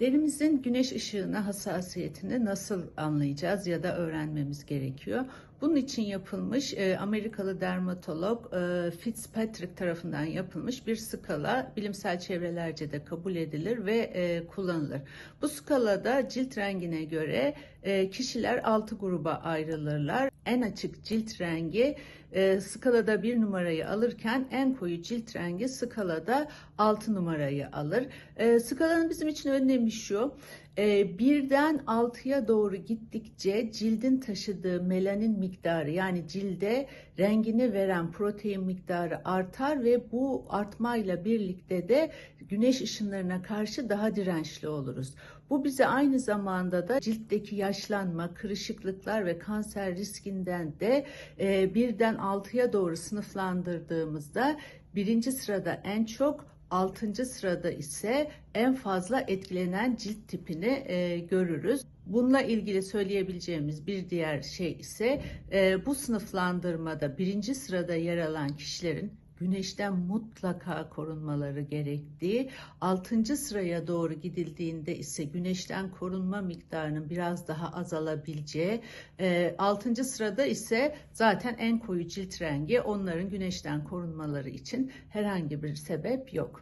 Derimizin güneş ışığına hassasiyetini nasıl anlayacağız ya da öğrenmemiz gerekiyor? Bunun için yapılmış e, Amerikalı dermatolog e, Fitzpatrick tarafından yapılmış bir skala bilimsel çevrelerce de kabul edilir ve e, kullanılır. Bu skalada cilt rengine göre e, kişiler 6 gruba ayrılırlar. En açık cilt rengi e, skalada bir numarayı alırken en koyu cilt rengi skalada 6 numarayı alır. E, skalanın bizim için önemi şu. E, birden 6'ya doğru gittikçe cildin taşıdığı melanin miktarı yani cilde rengini veren protein miktarı artar ve bu artmayla birlikte de güneş ışınlarına karşı daha dirençli oluruz. Bu bize aynı zamanda da ciltteki yaşlanma, kırışıklıklar ve kanser riskinden de e, birden 6'ya doğru sınıflandırdığımızda birinci sırada en çok, altıncı sırada ise en fazla etkilenen cilt tipini e, görürüz. Bununla ilgili söyleyebileceğimiz bir diğer şey ise e, bu sınıflandırmada birinci sırada yer alan kişilerin güneşten mutlaka korunmaları gerektiği, 6. sıraya doğru gidildiğinde ise güneşten korunma miktarının biraz daha azalabileceği, 6. sırada ise zaten en koyu cilt rengi onların güneşten korunmaları için herhangi bir sebep yok.